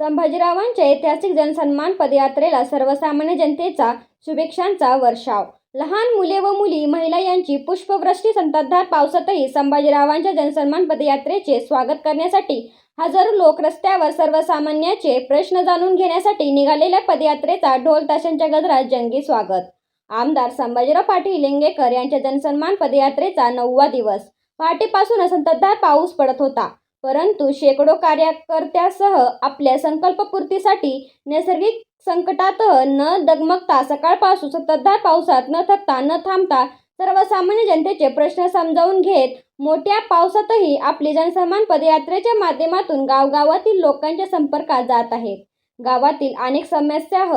संभाजीरावांच्या ऐतिहासिक जनसन्मान पदयात्रेला सर्वसामान्य जनतेचा शुभेच्छांचा वर्षाव. लहान मुले व मुली महिला यांची पुष्पवृष्टी संततधार पावसातही संभाजीरावांच्या जनसन्मान पदयात्रेचे स्वागत करण्यासाठी हजारो लोक रस्त्यावर सर्वसामान्याचे प्रश्न जाणून घेण्यासाठी निघालेल्या पदयात्रेचा ढोल ताशांच्या गजरात जंगी स्वागत. आमदार संभाजीराव पाटील लिंगेकर यांच्या जनसन्मान पदयात्रेचा नववा दिवस. पहाटेपासून संततधार पाऊस पडत होता. परंतु शेकडो कार्यकर्त्यासह आपल्या संकल्पपूर्तीसाठी नैसर्गिक संकटात न दगमगता सकाळपासून संततधार पावसात न थकता न थांबता सर्वसामान्य जनतेचे प्रश्न समजावून घेत मोठ्या पावसातही आपली जनसन्मान पदयात्रेच्या माध्यमातून गावगावातील लोकांच्या संपर्कात जात आहेत गावातील अनेक समस्याह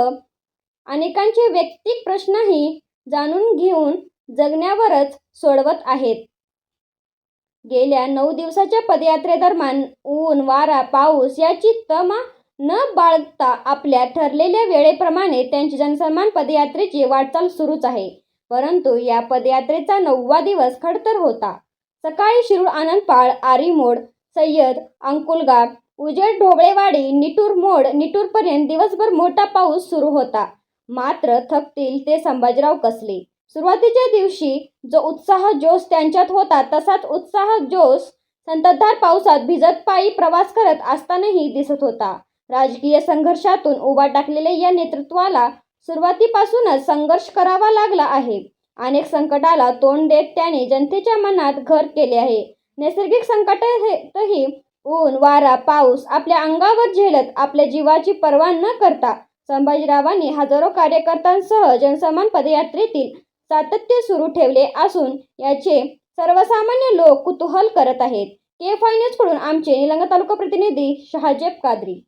अनेकांचे वैयक्तिक प्रश्नही जाणून घेऊन जगण्यावरच सोडवत आहेत. गेल्या नऊ दिवसाच्या पदयात्रेदरम्यान ऊन वारा पाऊस याची तमा न बाळगता आपल्या ठरलेल्या वेळेप्रमाणे त्यांची जनसन्मान पदयात्रेची वाटचाल सुरूच आहे. परंतु या पदयात्रेचा नववा दिवस खडतर होता. सकाळी शिरूर आनंदपाळ आरीमोड सय्यद अंकुलगाव उजेड ढोबळेवाडी निटूर मोड निटूरपर्यंत दिवसभर मोठा पाऊस सुरू होता. मात्र थकतील ते संभाजीराव कसले? सुरुवातीच्या दिवशी जो उत्साह जोश त्यांच्यात होता तसाच उत्साह जोश संततधार पावसात भिजत पायी प्रवास करत असतानाही दिसत होता. राजकीय संघर्षातून उभा टाकलेल्या या नेतृत्वाला सुरुवातीपासूनच संघर्ष करावा लागला आहे. अनेक संकटाला तोंड देत त्याने जनतेच्या मनात घर केले आहे. नैसर्गिक संकटातही ऊन वारा पाऊस आपल्या अंगावर झेलत आपल्या जीवाची पर्वा न करता संभाजीरावांनी हजारो कार्यकर्त्यांसह जनसमान पदयात्रेतील सातत्य सुरू ठेवले असून याचे सर्वसामान्य लोक कुतूहल करत आहेत. के फाय आमचे निलंगा तालुका प्रतिनिधी शहाजेब कादरी.